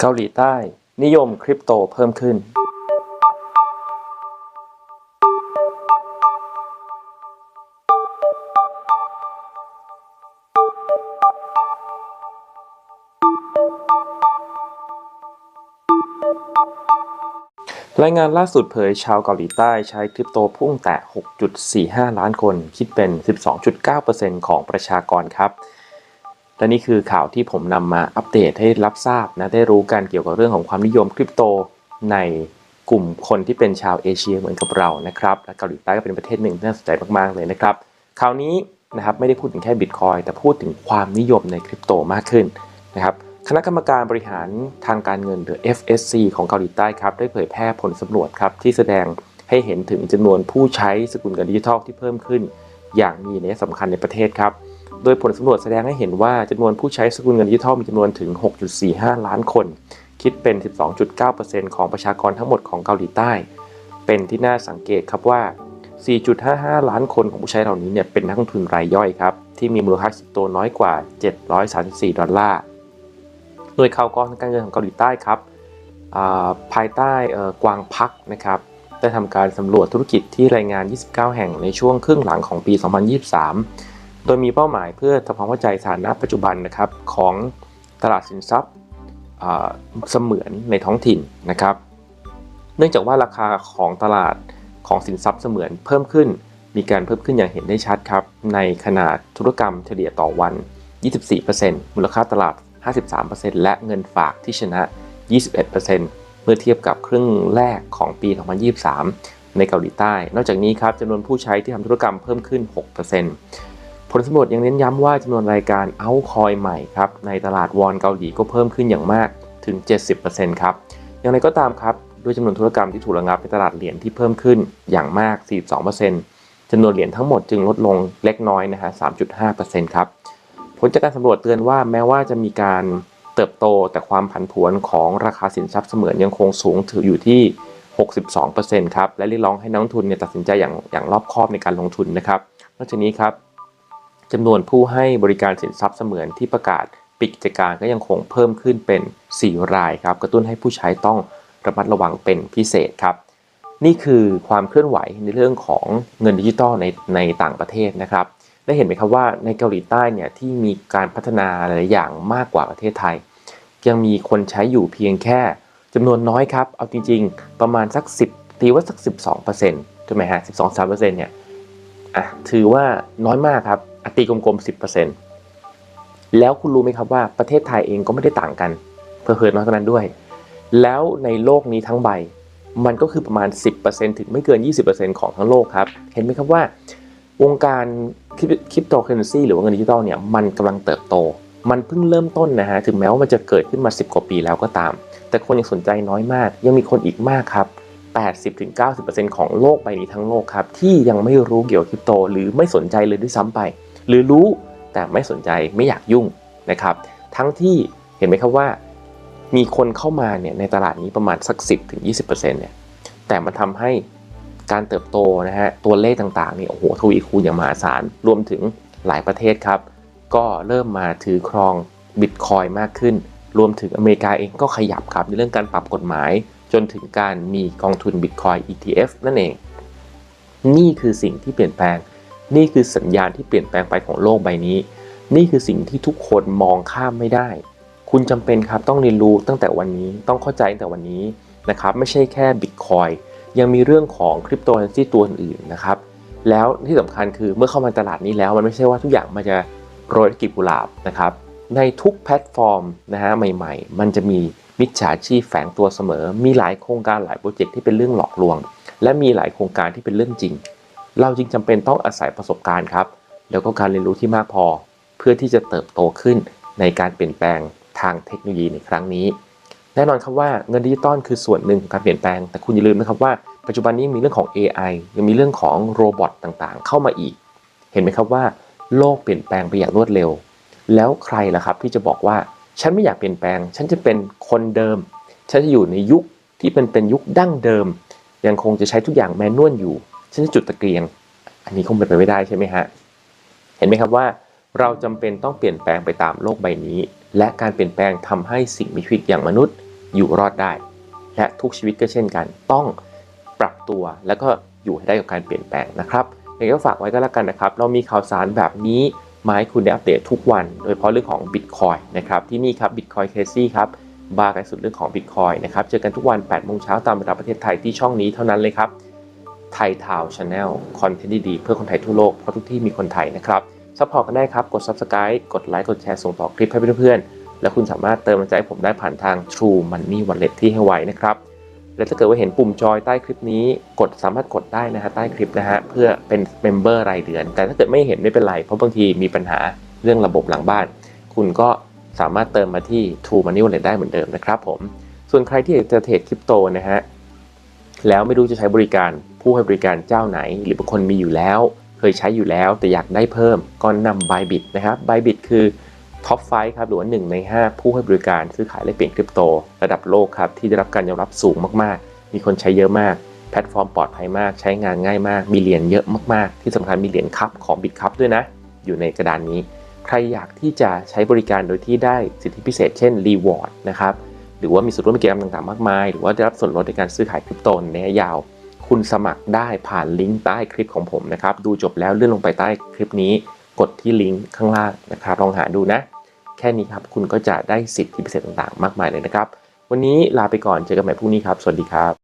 เกาหลีใต้ นิยมคริปโตเพิ่มขึ้น รายงานล่าสุดเผยชาวเกาหลีใต้ใช้คริปโตพุ่งแตะ 6.45 ล้านคน คิดเป็น 12.9%ของประชากรครับ และนี่คือข่าวที่ผมนำมาอัปเดตให้รับทราบนะได้รู้กันเกี่ยวกับเรื่องของความนิยมคริปโตในกลุ่มคนที่เป็นชาวเอเชียเหมือนกับเรานะครับและเกาหลีใต้ก็เป็นประเทศหนึ่งที่น่าสนใจมากๆเลยนะครับคราวนี้นะครับไม่ได้พูดถึงแค่บิตคอยแต่พูดถึงความนิยมในคริปโตมากขึ้นนะครับคณะกรรมการบริหารทางการเงินหรือ FSC ของเกาหลีใต้ครับได้เผยแพร่ผลสำรวจครับที่แสดงให้เห็นถึงจำนวนผู้ใช้สกุลเงินดิจิทัลที่เพิ่มขึ้น อย่างมีนัยสำคัญในประเทศครับ โดยผลสำรวจแสดงให้เห็นว่าจำนวนผู้ใช้สกุลเงินดิจิทัลมีจำนวนถึง 6.45 ล้านคน คิดเป็น 12.9%ของประชากรทั้งหมดของเกาหลีใต้ เป็นที่น่าสังเกตครับว่า 4.55 ล้านคนของผู้ใช้เหล่านี้เนี่ยเป็นนักลงทุนรายย่อยครับ ที่มีมูลค่าคริปโตน้อยกว่า 734 ดอลลาร์โดยข่าวกองทางการเงินของเกาหลีใต้ครับาภายใต้กวางพักนะครับได้ทำการสำรวจธุรกิจที่รายงาน 29 แห่งในช่วงครึ่งหลังของปี 2023 โดยมีเป้าหมายเพื่อทำความเข้าใจสถานะปัจจุบันนะครับของตลาดสินทรัพย์เสมือนในท้องถิ่นนะครับ เนื่องจากว่าราคาของตลาดของสินทรัพย์เสมือนเพิ่มขึ้น มีการเพิ่มขึ้นอย่างเห็นได้ชัดครับ ในขนาดธุรกรรมเฉลี่ยต่อวัน 24%มูลค่าตลาด 53%และเงินฝากที่ชนะ 21%เมื่อเทียบกับครึ่งแรกของปี 2023 ในเกาหลีใต้ นอกจากนี้ครับจำนวนผู้ใช้ที่ทำธุรกรรมเพิ่มขึ้น 6% ผลสำรวจยังเน้นย้ำว่าจำนวนรายการเอาคอยใหม่ครับในตลาดวอนเกาหลีก็เพิ่มขึ้นอย่างมากถึง 70%ครับ อย่างไรก็ตามครับด้วยจำนวนธุรกรรมที่ถูกระงับในตลาดเหรียญที่เพิ่มขึ้นอย่างมาก 42%จำนวนเหรียญทั้งหมดจึงลดลงเล็กน้อยนะฮะ 3.5%ครับ ผลจากการสำรวจเตือนว่าแม้ว่าจะมีการเติบโตแต่ความผันผวนของราคาสินทรัพย์เสมือนยังคงสูงถืออยู่ที่ 62%ครับ และเรียกร้องให้นักลงทุนเนี่ยตัดสินใจอย่างอย่างรอบคอบในการลงทุนนะครับ นอกจากนี้ครับ จำนวนผู้ให้บริการสินทรัพย์เสมือนที่ประกาศปิดกิจการก็ยังคงเพิ่มขึ้นเป็น 4 รายครับ กระตุ้นให้ผู้ใช้ต้องระมัดระวังเป็นพิเศษครับ นี่คือความเคลื่อนไหวในเรื่องของเงินดิจิตอลในในต่างประเทศนะครับ ได้เห็นไหมครับว่าในเกาหลีใต้เนี่ยที่มีการพัฒนาหลายอย่างมากกว่าประเทศไทย ยังมีคนใช้อยู่เพียงแค่จำนวนน้อยครับ เอาจริง ๆ ประมาณสัก 10ตีว่าสัก 12%ใช่ไหมฮะ12-3%เนี่ยอะถือว่าน้อยมากครับ อะตีกลมๆ10%แล้วคุณรู้ไหมครับว่าประเทศไทยเองก็ไม่ได้ต่างกัน เพิ่มน้อยกว่านั้นด้วย แล้วในโลกนี้ทั้งใบ มันก็คือประมาณ 10%ถึงไม่เกิน 20%ของทั้งโลกครับ เห็นไหมครับว่าวงการคริปโตเคอเรนซีหรือว่าเงินดิจิตอลเนี่ยมันกำลังเติบโต มันเพิ่งเริ่มต้นนะฮะถึงแม้ว่ามันจะเกิดขึ้นมา 10 กว่าปีแล้วก็ตาม แต่คนยังสนใจน้อยมาก ยังมีคนอีกมากครับ 80-90%ของโลกใบนี้ทั้งโลกครับ ที่ยังไม่รู้เกี่ยวกับคริปโต หรือไม่สนใจเลยด้วยซ้ำไป หรือรู้แต่ไม่สนใจไม่อยากยุ่งนะครับ ทั้งที่เห็นไหมครับว่า มีคนเข้ามาเนี่ยในตลาดนี้ประมาณสัก 10-20%เนี่ยแต่มันทำให้การเติบโตนะฮะตัวเลขต่างๆนี่โอ้โหทวีคูณอย่างมหาศาลรวมถึงหลายประเทศครับ ก็เริ่มมาถือครองบิตคอยมากขึ้น รวมถึงอเมริกาเองก็ขยับครับในเรื่องการปรับกฎหมาย จนถึงการมีกองทุนบิตคอย ETF นั่นเอง นี่คือสิ่งที่เปลี่ยนแปลง นี่คือสัญญาณที่เปลี่ยนแปลงไปของโลกใบนี้ นี่คือสิ่งที่ทุกคนมองข้ามไม่ได้ คุณจำเป็นครับต้องเรียนรู้ตั้งแต่วันนี้ต้องเข้าใจตั้งแต่วันนี้นะครับไม่ใช่แค่บิตคอยยังมีเรื่องของคริปโตเคอเรนซีตัวอื่นนะครับแล้วที่สำคัญคือเมื่อเข้ามาตลาดนี้แล้วมันไม่ใช่ว่าทุกอย่างมันจะโรยด้วยกลีบกุหลาบนะครับในทุกแพลตฟอร์มนะฮะใหม่ ๆ มันจะมีมิจฉาชีพแฝงตัวเสมอ มีหลายโครงการหลายโปรเจกต์ที่เป็นเรื่องหลอกลวง และมีหลายโครงการที่เป็นเรื่องจริง เราจึงจำเป็นต้องอาศัยประสบการณ์ครับ แล้วก็การเรียนรู้ที่มากพอ เพื่อที่จะเติบโตขึ้นในการเปลี่ยนแปลงทางเทคโนโลยีในครั้งนี้ แน่นอนครับว่าเงินดิจิตอลคือส่วนหนึ่งของการเปลี่ยนแปลง แต่คุณอย่าลืมนะครับว่าปัจจุบันนี้มีเรื่องของ AI ยังมีเรื่องของโรบอทต่างๆ เข้ามาอีก เห็นไหมครับว่าโลกเปลี่ยนแปลงไปอย่างรวดเร็ว แล้วใครล่ะครับที่จะบอกว่าฉันไม่อยากเปลี่ยนแปลง ฉันจะเป็นคนเดิม ฉันจะอยู่ในยุคที่เป็นเป็นยุคดั้งเดิม ยังคงจะใช้ทุกอย่างแมนนวลอยู่ ฉันจะจุดตะเกียง อันนี้คงเป็นไปไม่ได้ใช่ไหมฮะ เห็นไหมครับว่าเราจำเป็นต้องเปลี่ยนแปลงไปตามโลกใบนี้ และการเปลี่ยนแปลงทำให้สิ่งมีชีวิตอย่างมนุษย์อยู่รอดได้ และทุกชีวิตก็เช่นกัน ต้องปรับตัวแล้วก็อยู่ให้ได้กับการเปลี่ยนแปลงนะครับยังไงก็ฝากไว้ก็แล้วกันนะครับ เรามีข่าวสารแบบนี้มาให้คุณได้อัปเดตทุกวัน โดยเฉพาะเรื่องของ Bitcoin นะครับ ที่นี่ครับ Bitcoin Crazy ครับ บาร์กันสุดเรื่องของ Bitcoin นะครับ เจอกันทุกวัน8โมงเช้าตามเวลาประเทศไทยที่ช่องนี้เท่านั้นเลยครับ ไทยทาวชาแนลคอนเทนต์ดีๆ เพื่อคนไทยทั่วโลก เพราะทุกที่มีคนไทยนะครับซัพพอร์ตกันได้ครับ กด Subscribe กดไลค์กดแชร์ส่งต่อคลิปให้เพื่อนๆ และคุณสามารถเติมใจให้ผมได้ผ่านทาง True Money Wallet ที่ให้ไว้นะครับ และถ้าเกิดว่าเห็นปุ่มจอยใต้คลิปนี้ กดสามารถกดได้นะฮะใต้คลิปนะฮะเพื่อเป็นเมมเบอร์รายเดือน แต่ถ้าเกิดไม่เห็นไม่เป็นไรเพราะบางทีมีปัญหาเรื่องระบบหลังบ้าน คุณก็สามารถเติมมาที่ True Money Wallet ได้เหมือนเดิมนะครับผมส่วนใครที่อยากจะเทรดคริปโตนะฮะแล้วไม่รู้จะใช้บริการ ผู้ให้บริการเจ้าไหน หรือบางคนมีอยู่แล้ว เคยใช้อยู่แล้วแต่อยากได้เพิ่มก็นำ Bybit นะครับ Bybit คือท็อปไฟครับหรือว่า1ใน 5 ผู้ให้บริการซื้อขายและเปลี่ยนคริปโต ระดับโลกครับที่ได้รับการยอมรับสูงมากๆ มีคนใช้เยอะมาก แพลตฟอร์มปลอดภัยมาก ใช้งานง่ายมาก มีเหรียญเยอะมากๆ ที่สำคัญมีเหรียญคัพของ Bit คัพด้วยนะ อยู่ในกระดานนี้ ใครอยากที่จะใช้บริการโดยที่ได้สิทธิพิเศษ เช่น Reward นะครับหรือว่ามีส่วนร่วมในกิจกรรมต่างๆมากมาย หรือว่าได้รับส่วนลดในการซื้อขายคริปโตในระยะยาว คุณสมัครได้ผ่านลิงก์ใต้คลิปของผมนะครับ ดูจบแล้วเลื่อนลงไปใต้คลิปนี้ กดที่ลิงก์ข้างล่างนะครับ ลองหาดูนะ แค่นี้ครับคุณก็จะได้สิทธิพิเศษต่างๆ มากมายเลยนะครับ วันนี้ลาไปก่อนเจอกันใหม่พรุ่งนี้ครับ สวัสดีครับ